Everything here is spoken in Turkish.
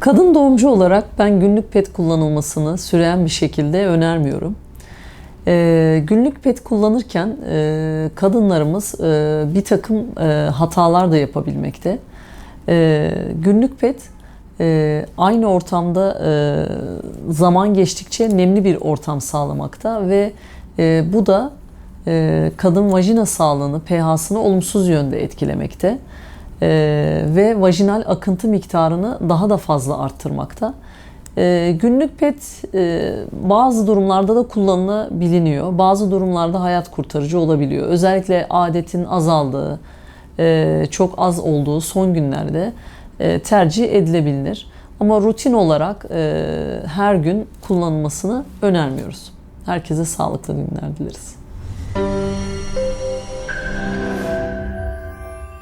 Kadın doğumcu olarak ben günlük pet kullanılmasını süreyen bir şekilde önermiyorum. Ee, günlük pet kullanırken e, kadınlarımız e, bir takım e, hatalar da yapabilmekte. E, günlük pet e, aynı ortamda e, zaman geçtikçe nemli bir ortam sağlamakta ve e, bu da e, kadın vajina sağlığını, pH'sını olumsuz yönde etkilemekte e, ve vajinal akıntı miktarını daha da fazla arttırmakta. E, günlük pet e, bazı durumlarda da kullanılabiliyor. Bazı durumlarda hayat kurtarıcı olabiliyor. Özellikle adetin azaldığı, e, çok az olduğu son günlerde e, tercih edilebilir. Ama rutin olarak e, her gün kullanılmasını önermiyoruz. Herkese sağlıklı günler dileriz.